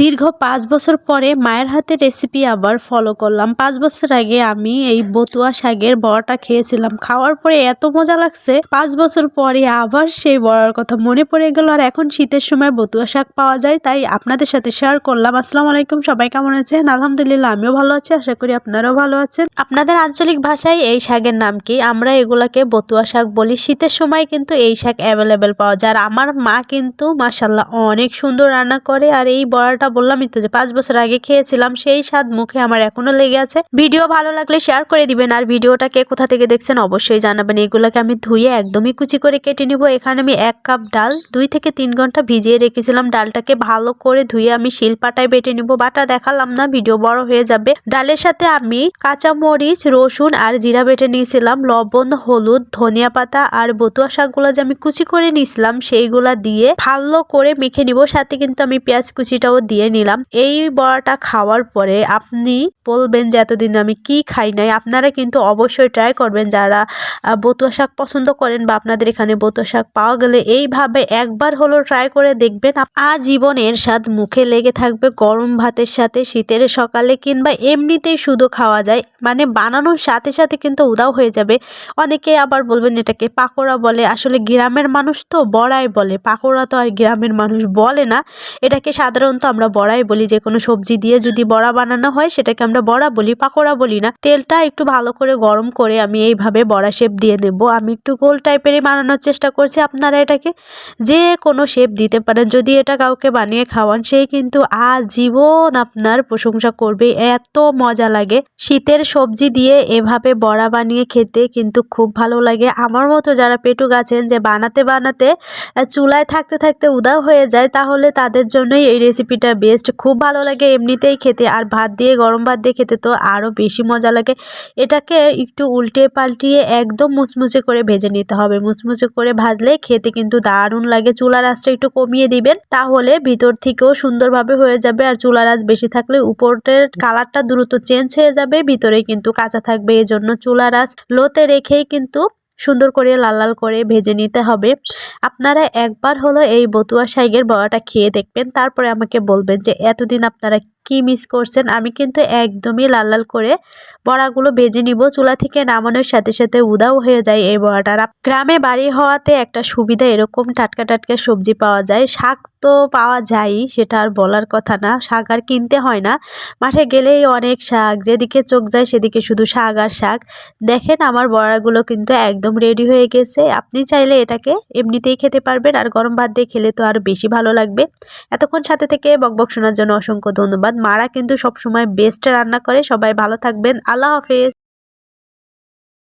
দীর্ঘ পাঁচ বছর পরে মায়ের হাতের রেসিপি আবার ফলো করলাম। পাঁচ বছর আগে আমি এই বতুয়া শাকের বড়াটা খেয়েছিলাম। খাওয়ার পরে এত মজা লাগছে। পাঁচ বছর পরে আবার সেই বড়ার কথা মনে পড়ে গেল আর এখন শীতের সময় বতুয়া শাক পাওয়া যায়, তাই আপনাদের সাথে শেয়ার করলাম। আসসালামু আলাইকুম, সবাই কেমন আছেন? আলহামদুলিল্লাহ, আমিও ভালো আছি। আশা করি আপনারাও ভালো আছেন। আপনাদের আঞ্চলিক ভাষায় এই শাকের নাম কি? আমরা এগুলাকে বতুয়া শাক বলি। শীতের সময় কিন্তু এই শাক অ্যাভেলেবেল পাওয়া যায়। আর আমার মা কিন্তু মাসাল্লাহ অনেক সুন্দর রান্না করে আর এই বড়াটা বললামই তো যে পাঁচ বছর আগে খেয়েছিলাম, সেই স্বাদ মুখে আমার এখনও লেগে আছে। ভিডিও ভালো লাগলে শেয়ার করে দিবেন, আর ভিডিওটা কে কোথা থেকে দেখছেন অবশ্যই জানাবেন। এগুলোকে আমি ধুয়ে একদমই কুচি করে কেটে নিব। এখানে আমি এক কাপ ডাল, দুই থেকে তিন ঘণ্টা ভিজিয়ে রেখেছিলাম। ডালটাকে ভালো করে ধুয়ে আমি শিলপাটায় বেটে নিব। বাটা দেখালাম না, ভিডিও বড় হয়ে যাবে। ডালের সাথে আমি কাঁচা মরিচ রসুন আর জিরা বেটে নিয়েছিলাম। লবণ, হলুদ, ধনিয়া পাতা আর বতুয়া শাকগুলো যে আমি কুচি করে নিয়েছিলাম, সেইগুলা দিয়ে ভালো করে মেখে নিব। সাথে কিন্তু আমি পেঁয়াজ কুচিটাও দিয়ে নিলাম। এই বড়াটা খাওয়ার পরে আপনি বলবেন যে, এতদিন আমি কি খাই নাই। আপনারা কিন্তু অবশ্যই ট্রাই করবেন। যারা বতুয়া শাক পছন্দ করেন বা আপনাদের এখানে বতুয়া শাক পাওয়া গেলে এইভাবে একবার হলো ট্রাই করে দেখবেন। আজীবনের স্বাদ মুখে লেগে থাকবে গরম ভাতের সাথে, শীতের সকালে কিংবা এমনিতেই শুধু খাওয়া যায়। মানে বানানোর সাথে সাথে কিন্তু উদাও হয়ে যাবে। অনেকে আবার বলবেন এটাকে পাকোড়া বলে। আসলে গ্রামের মানুষ তো বড়াই বলে। পাকোড়া তো আর গ্রামের মানুষ বলে না। এটাকে সাধারণত আমরা বড়াই বলি যে কোনো সবজি দিয়ে যদি বড়া বানানো হয় সেটাকে আমরা বড়া বলি, পাকোড়া বলি না। তেলটা একটু ভালো করে গরম করে আমি এইভাবে বড়া শেপ দিয়ে নেব। আমি একটু গোল টাইপেরই বানানোর চেষ্টা করছি আপনারা এটাকে। যে কোনো শেপ দিতে পারেন, যদি এটা কাউকে বানিয়ে খাওয়ান সেই কিন্তু আজীবন আপনার প্রশংসা করবে। এত মজা লাগে। শীতের সবজি দিয়ে এভাবে বড়া বানিয়ে খেতে কিন্তু খুব ভালো লাগে। আমার মতো যারা পেটুক আছেন যে বানাতে বানাতে চুলায় থাকতে থাকতে উদাও হয়ে যায়, তাহলে তাদের জন্যই এই রেসিপিটা বেস্ট খুব ভালো লাগে এমনিতেই খেতে, আর ভাত দিয়ে, গরম ভাত দিয়ে খেতে তো আরও বেশি মজা লাগে। এটাকে একটু উল্টে পাল্টিয়ে একদম মুচমুচে করে ভেজে নিতে হবে। মুচমুচে করে ভাজলে খেতে কিন্তু দারুণ লাগে। চুলার আঁচটা একটু কমিয়ে দিবেন, তাহলে ভিতর থেকেও সুন্দরভাবে হয়ে যাবে। আর চুলার আঁচ বেশি থাকলে উপরের কালারটা দ্রুত চেঞ্জ হয়ে যাবে, ভিতরে কিন্তু কাঁচা থাকবে। এই জন্য চুলার আঁচ লোতে রেখেই কিন্তু সুন্দর করে লাল লাল করে ভেজে নিতে হবে। আপনারা একবার হলো এই বতুয়া শাইগের বড়াটা খেয়ে দেখবেন, তারপরে আমাকে বলবেন যে এতদিন আপনারা কি মিস করছেন? আমি কিন্তু একদমই লাল লাল করে বড়াগুলো ভেজে নিব। চুলা থেকে নামানোর সাথে সাথে উদাও হয়ে যায় এই বড়াটার আপ- গ্রামে বাড়ি হওয়াতে একটা সুবিধা এরকম টাটকা টাটকা সবজি পাওয়া যায়। শাক তো পাওয়া যায়ই সেটা আর বলার কথা না। শাক আর কিনতে হয় না। মাঠে গেলেই অনেক শাক। যেদিকে চোখ যায় সেদিকে শুধু শাক আর শাক। দেখেন আমার বড়াগুলো কিন্তু একদম রেডি হয়ে গেছে। আপনি চাইলে এটাকে এমনিতেই খেতে পারবেন। আর গরম ভাত দিয়ে খেলে তো আরও বেশি ভালো লাগবে। এতক্ষণ সাথে থেকে বকবক শোনার জন্য অসংখ্য ধন্যবাদ। মারা কিন্তু সবসময় বেস্ট রান্না করে। সবাই ভালো থাকবেন। আল্লাহ হাফেজ।